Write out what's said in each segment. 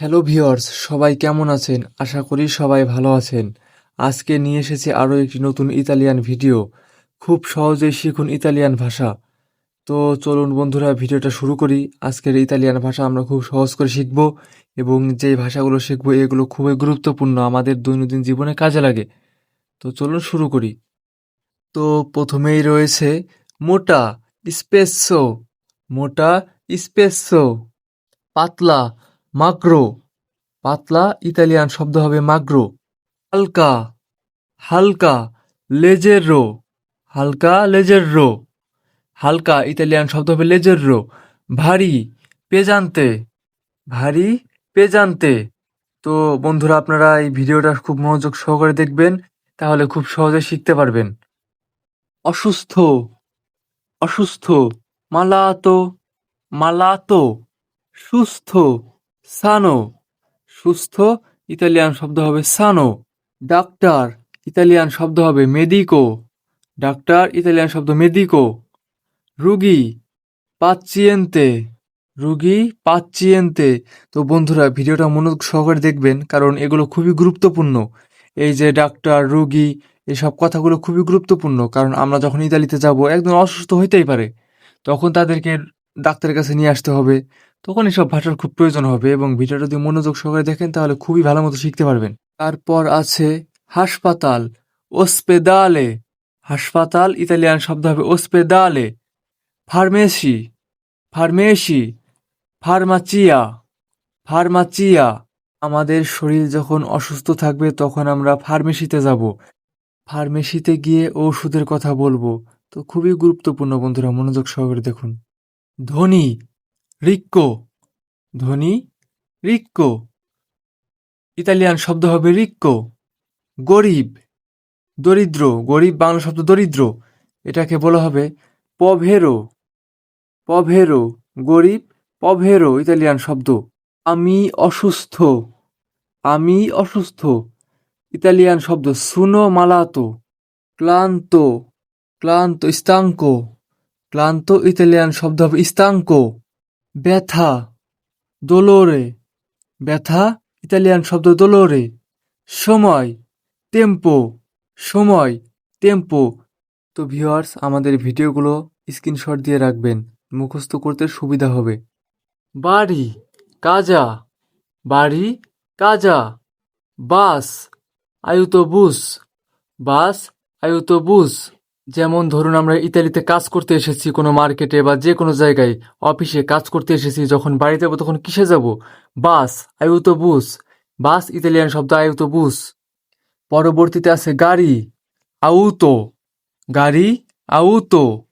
Hello viewers সবাই কেমন আছেন? আশা করি সবাই ভালো আছেন। আজকে নিয়ে এসেছি আরও একটি নতুন ইতালিয়ান ভিডিও। খুব সহজেই শিখুন ইতালিয়ান ভাষা। তো চলুন বন্ধুরা, ভিডিওটা শুরু করি। আজকের ইতালিয়ান ভাষা আমরা খুব সহজ করে শিখব এবং যে ভাষাগুলো শিখব এগুলো খুবই গুরুত্বপূর্ণ আমাদের দৈনন্দিন জীবনে কাজে লাগে। তো চলুন শুরু করি। তো প্রথমেই রয়েছে, মোটা স্পেসো। মোটা স্পেসো। পাতলা মাগ্রো। পাতলা ইতালিয়ান শব্দ হবে মাগ্রো। হালকা। হালকা। লেজেরো। হালকা লেজেরো। হালকা ইতালিয়ান শব্দ হবে লেজেরো। ভারী পেজান্তে। ভারী পেজান্তে। তো বন্ধুরা, আপনারা এই ভিডিওটা খুব মনোযোগ সহকারে দেখবেন, তাহলে খুব সহজে শিখতে পারবেন। অসুস্থ। অসুস্থ। মালাতো। মালাতো। সুস্থ। সানো, সুস্থ ইতালিয়ান শব্দ হবে সানো। ডাক্তার, ইতালিয়ান শব্দ হবে মেদিকো। ডাক্তার, ইতালিয়ান শব্দ মেদিকো। রুগী, পাচ্চিয়েন্তে। রুগী, পাচ্চিয়েন্তে। তো বন্ধুরা, ভিডিওটা মনোযোগ সহকারে দেখবেন, কারণ এগুলো খুবই গুরুত্বপূর্ণ। এই যে ডাক্তার, রুগী, এসব কথাগুলো খুবই গুরুত্বপূর্ণ, কারণ আমরা যখন ইতালিতে যাব একদম অসুস্থ হইতেই পারে। তখন তাদেরকে ডাক্তারের কাছে নিয়ে আসতে হবে। তখন এসব ভাষার খুব প্রয়োজন হবে এবং ভিডিওটা যদি মনোযোগ সহকারে দেখেন, তাহলে খুবই ভালো মতো শিখতে পারবেন। তারপর আছে হাসপাতাল, ওসপেদালে। হাসপাতাল, ইতালিয়ান শব্দ হবে ওসপেদালে। Pharmacy pharmacy, ফার্মাচিয়া ফার্মাচিয়া। আমাদের শরীর যখন অসুস্থ থাকবে, তখন আমরা ফার্মেসিতে যাব। ফার্মেসিতে গিয়ে ওষুধের কথা বলব। তো খুবই গুরুত্বপূর্ণ বন্ধুরা, মনোযোগ সহকারে দেখুন। ধনী রিক্কো। ধনী, রিক্কো। ইতালিয়ান শব্দ হবে রিক্কো। গরিব, দরিদ্র। গরিব বাংলা শব্দ দরিদ্র। এটাকে বলা হবে পভেরো। পভেরো, গরিব পভেরো ইতালিয়ান শব্দ। আমি অসুস্থ। আমি অসুস্থ। ইতালিয়ান শব্দ সুনো মালাতো। ক্লান্ত। ক্লান্ত ইস্তাঙ্কো। ক্লান্ত ইতালিয়ান শব্দ হবে ইস্তাঙ্কো। ব্যথা, দোলোরে। ব্যথা, ইতালিয়ান শব্দ দোলোরে। সময় টেম্পো সময় টেম্পো তো ভিউয়ার্স আমাদের ভিডিওগুলো স্ক্রিনশট দিয়ে রাখবেন। মুখস্থ করতে সুবিধা হবে। বাড়ি, কাজা। বাড়ি, কাজা। বাস, আয়ুতোবুস। বাস, আয়ুতোবুস। যেমন ধরুন আমরা ইতালিতে কাজ করতে এসেছি কোনো মার্কেটে বা যে কোনো জায়গায়, অফিসে কাজ করতে এসেছি, যখন বাড়িতে যাব তখন কিসে যাব? বাস, আয়ুতোবুস। বাস ইতালিয়ান শব্দ আয়ুতোবুস। পরবর্তীতে আছে গাড়ি, আউতো। গাড়ি, আউতো।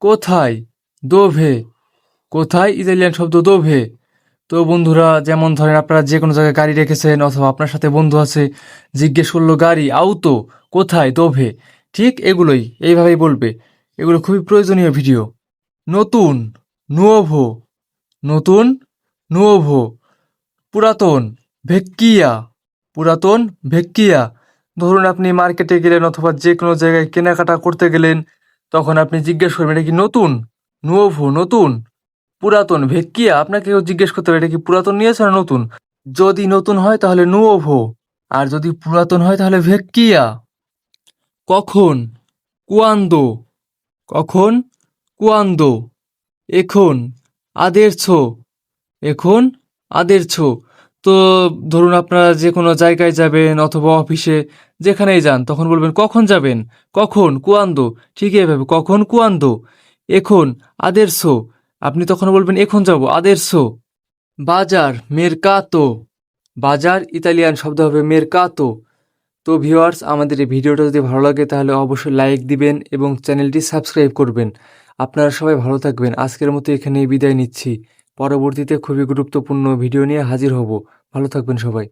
কোথায়? দোভে। কোথায় ইতালিয়ান শব্দ দোভে? তো বন্ধুরা, যেমন ধরেন আপনারা যে কোনো জায়গায় গাড়ি রেখেছেন অথবা আপনার সাথে বন্ধু আছে, জিজ্ঞেস করল গাড়ি, আউতো। কোথায়? দোভে। ঠিক এগুলোই, এইভাবেই বলবে। এগুলো খুবই প্রয়োজনীয় ভিডিও। নতুন, নুয়োভো নতুন, নুয়োভো, পুরাতন, ভেক্কিয়া পুরাতন, ভেক্কিয়া। ধরুন আপনি মার্কেটে গেলেন অথবা যে কোনো জায়গায় কেনাকাটা করতে গেলেন, তখন আপনি জিজ্ঞেস করবেন, এটা কি নতুন? নুয়োভো, নতুন? পুরাতন, ভেক্কিয়া? আপনাকে জিজ্ঞেস করতে হবে, এটা কি পুরাতন নিয়েছে না নতুন? যদি নতুন হয় তাহলে নুয়োভো, আর যদি পুরাতন হয় তাহলে ভেক্কিয়া। কখন? কুয়ান্দো। কখন? কুয়ান্দো। এখন? আদেরছো। এখন? আদেরছো। তো, ধরুন আপনারা যে কোনো জায়গায় যাবেন অথবা অফিসে যেখানেই যান, তখন বলবেন, কখন যাবেন? কখন? কুয়ান্দো। ঠিক এভাবে কখন? কুয়ান্দো। এখন? আদেরছো। আপনি তখন বলবেন, এখন যাব। আদেরছো। বাজার, মেরকাতো। বাজার, ইতালিয়ান শব্দ হবে, মেরকাতো। তো ভিউয়ার্স, আমাদের এই ভিডিওটা যদি ভালো লাগে, তাহলে অবশ্যই লাইক দিবেন এবং চ্যানেলটি সাবস্ক্রাইব করবেন। আপনারা সবাই ভালো থাকবেন। আজকের মতো এখানেই বিদায় নিচ্ছি। পরবর্তীতে খুবই গুরুত্বপূর্ণ ভিডিও নিয়ে হাজির হব। ভালো থাকবেন সবাই।